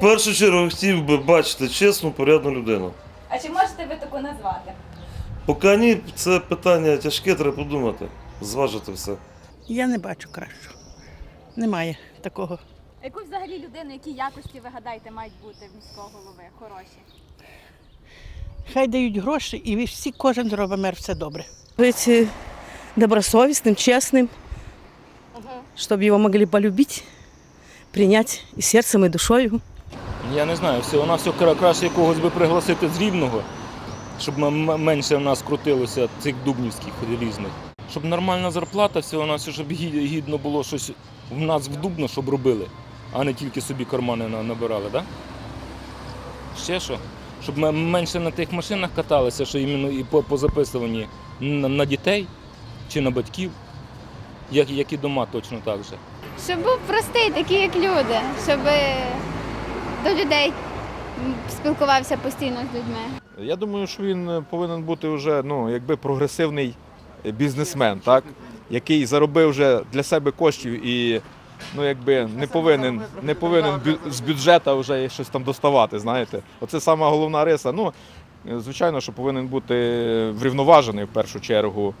першу чергу хотів би бачити чесну, порядну людину. А чи можете ви таку назвати? Поки ні, це питання тяжке, треба подумати, зважити все. Я не бачу кращого. Немає такого. Яку взагалі людину, які якості ви гадаєте мають бути в міського голови? Хороші? Хай дають гроші і всі, кожен зробить мер все добре. быть э, добросовестным, честным, чтобы его могли полюбить, принять и сердцем, и душою. Я не знаю, все, вона все краще когось би пригласити з рівного, щоб менше в нас крутилося цих дубнівських різних. Щоб нормальна зарплата, все, вона все, щоб гідно було щось в нас в дубно, щоб робили, а не тільки собі кармани набирали, так? Ще що? Щоб м- менше на тих машинах каталися, що іменно і по, записуванні на, на дітей чи на батьків, як, як і дома точно так же. Щоб був простий, такий як люди, щоб до людей спілкувався постійно з людьми. Я думаю, що він повинен бути вже ну, якби прогресивний бізнесмен, так? який заробив вже для себе коштів і ну, якби не повинен, не повинен з бюджету вже щось там доставати. Знаєте, оце сама головна риса. Ну, звичайно, що повинен бути врівноважений в першу чергу,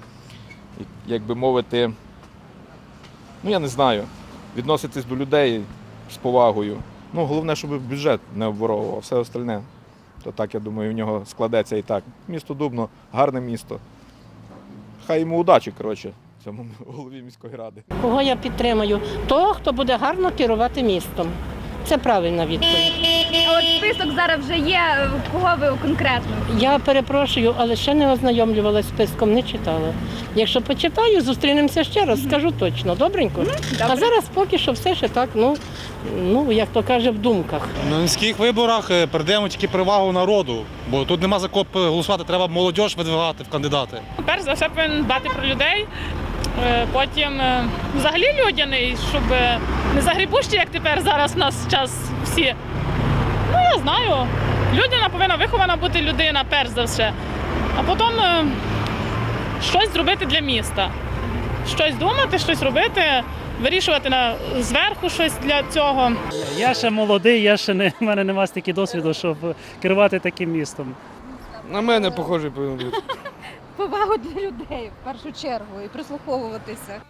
і, як би мовити, ну я не знаю, відноситись до людей з повагою. Ну, головне, щоб бюджет не обворовував, а все остальне. То так, я думаю, в нього складеться і так. Місто Дубно, гарне місто. Хай йому удачі, коротше, цьому голові міської ради. Кого я підтримую? Того, хто буде гарно керувати містом. Це правильна відповідь. От список зараз вже є. Кого ви конкретно? Я перепрошую, але ще не ознайомлювалася з списком, не читала. Якщо почитаю, зустрінемося ще раз, скажу точно, добренько. А зараз поки що все ще так, ну, ну як то каже, в думках. На міських виборах е, передаємо тільки перевагу народу, бо тут нема за кого голосувати, треба молодь видвигати в кандидати. Перш за все повинен дбати про людей. Е, Потім е, взагалі людяний, щоб е, не загрібущі, як тепер зараз у нас час всі. Ну я знаю. Людяна повинна вихована бути людина, перш за все. А потім щось зробити для міста. Щось думати, щось робити, вирішувати на зверху щось для цього. Я ще молодий, я ще не в мене немає стільки досвіду, щоб керувати таким містом. На мене похожий повинен бути. Повагу для людей в першу чергу і прислуховуватися.